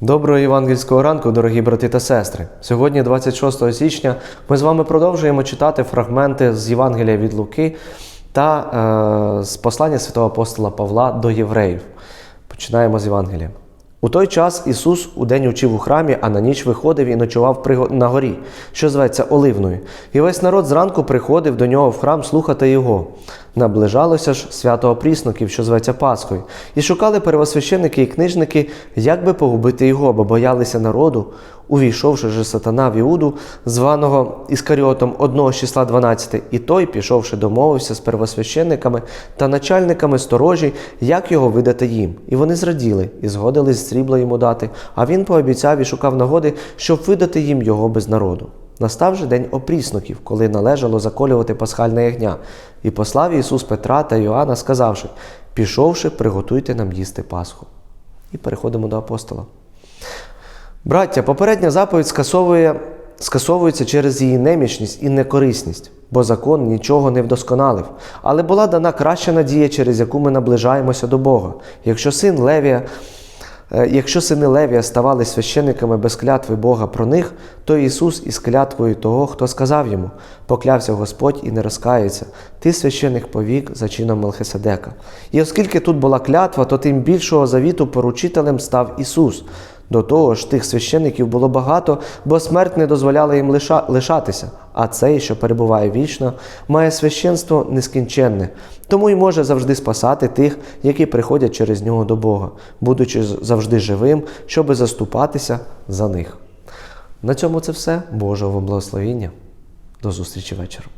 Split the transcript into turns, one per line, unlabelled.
Доброго євангельського ранку, дорогі брати та сестри. Сьогодні, 26 січня, ми з вами продовжуємо читати фрагменти з Євангелія від Луки та е, з послання святого апостола Павла до євреїв. Починаємо з Євангелія. У той час Ісус удень учив у храмі, а на ніч виходив і ночував на горі, що зветься Оливною. І весь народ зранку приходив до нього в храм слухати його. Наближалося ж свято опрісноків, що зветься Пасхою, і шукали первосвященники і книжники, як би погубити його, бо боялися народу, увійшовши же сатана в Іуду, званого Іскаріотом одного з числа 12, і той, пішовши, домовився з первосвященниками та начальниками сторожі, як його видати їм. І вони зраділи, і згодились срібла йому дати, а він пообіцяв і шукав нагоди, щоб видати їм його без народу. Настав же день опрісноків, коли належало заколювати пасхальне ягня, і послав Ісус Петра та Йоанна, сказавши: Пішовши, приготуйте нам їсти Пасху. І переходимо до апостола. Браття, попередня заповідь скасовує, скасовується через її немічність і некорисність, бо закон нічого не вдосконалив, але була дана краща надія, через яку ми наближаємося до Бога. Якщо син Левія, якщо сини Левія ставали священниками без клятви Бога про них, то Ісус із клятвою того, хто сказав йому, поклявся Господь і не розкається, ти священик повік за чином Мелхиседека. І оскільки тут була клятва, то тим більшого завіту поручителем став Ісус. До того ж, тих священиків було багато, бо смерть не дозволяла їм лиша, лишатися, а цей, що перебуває вічно, має священство нескінченне, тому й може завжди спасати тих, які приходять через нього до Бога, будучи завжди живим, щоби заступатися за них. На цьому це все. Божого вам благословіння. До зустрічі вечором.